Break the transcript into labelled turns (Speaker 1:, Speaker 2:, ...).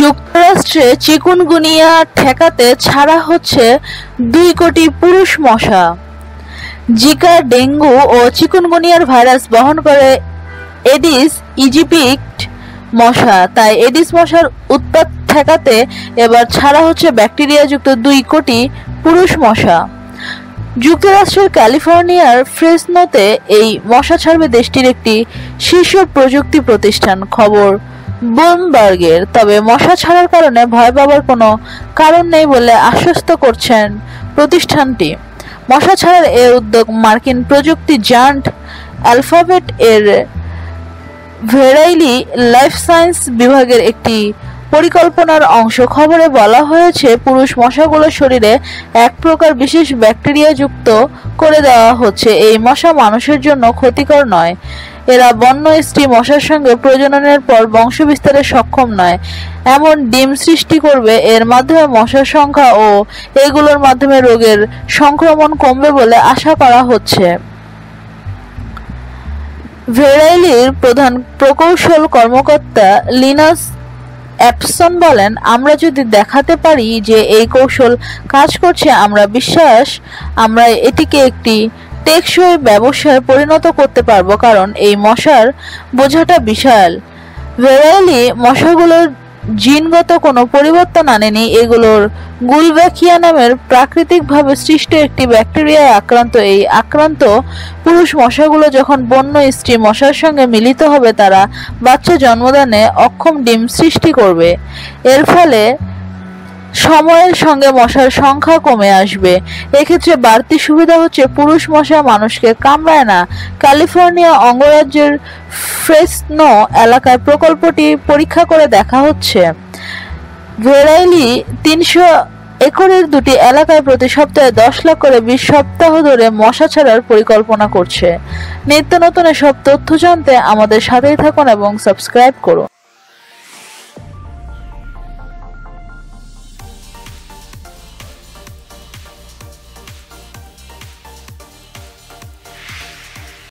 Speaker 1: যুক্তরাষ্ট্রে চিকুনগুনিয়া ঠেকাতে ছাড়া হচ্ছে দুই কোটি পুরুষ মশা। জিকা ডেঙ্গু ও চিকুনগুনিয়ার ভাইরাস বহন করে এডিস ইজিপ্ট মশা। তাই এডিস মশার উৎপাত ঠেকাতে এবার ছাড়া হচ্ছে ব্যাকটেরিয়াযুক্ত দুই কোটি পুরুষ মশা। যুক্তরাষ্ট্রের ক্যালিফোর্নিয়ার ফ্রেসনোতে এই মশা ছাড়বে দেশটির একটি শীর্ষ প্রযুক্তি প্রতিষ্ঠান। খবর বুমবার্গের। তবে মশা ছাড়ার কারণে ভয় পাবার কোনো কারণ নেই বলে আশ্বস্ত করছেন প্রতিষ্ঠানটি। মশা ছাড়ার এ উদ্যোগ মার্কিন প্রযুক্তি জান্ট অ্যালফাবেট এর ভেরাইলি লাইফ সায়েন্স বিভাগের একটি পরিকল্পনার অংশ খবরে বলা হয়েছে, পুরুষ মশাগুলোর শরীরে এক প্রকার বিশেষ ব্যাকটেরিয়া যুক্ত করে দেওয়া হচ্ছে। এই মশা মানুষের জন্য ক্ষতিকর নয়। এরা বন্য স্ত্রী মশার সঙ্গে প্রজননের পর বংশ বিস্তারে সক্ষম নয়। এমন ডিম সৃষ্টি করবে, এর মাধ্যমে মশার সংখ্যা ও এগুলোর মাধ্যমে রোগের সংক্রমণ কমবে বলে আশা করা হচ্ছে। ভেরাইলির প্রধান প্রকৌশল কর্মকর্তা লিনাস অ্যাপসন বলেন, আমরা যদি দেখাতে পারি যে এই কৌশল কাজ করছে, আমরা বিশ্বাস, আমরা এটিকে একটি টেকসই ব্যবসায় পরিণত করতে পারব। কারণ এই মশার বোঝাটা বিশাল। ভেরাইলি মশাগুলোর জিনগত কোনো পরিবর্তন আনেনি, এগুলোর গুলব্যাকিয়া নামের প্রাকৃতিকভাবে সৃষ্ট একটি ব্যাকটেরিয়ায় আক্রান্ত এই আক্রান্ত পুরুষ মশাগুলো যখন বন্য স্ত্রী মশার সঙ্গে মিলিত হবে, তারা বাচ্চা জন্মদানে অক্ষম ডিম সৃষ্টি করবে। এর ফলে সময়ের সঙ্গে মশার সংখ্যা কমে আসবে। এক্ষেত্রে বাড়তি সুবিধা হচ্ছে পুরুষ মশা মানুষকে কামড়ায় না। ক্যালিফোর্নিয়া অঙ্গরাজ্যের ফ্রেসনো এলাকায় প্রকল্পটি পরীক্ষা করে দেখা হচ্ছে। ভেরাইলি তিনশো একরের দুটি এলাকায় প্রতি সপ্তাহে দশ লাখ করে বিশ সপ্তাহ ধরে মশা ছাড়ার পরিকল্পনা করছে। নিত্য নতুন এসব তথ্য জানতে আমাদের সাথেই থাকুন এবং সাবস্ক্রাইব করুন।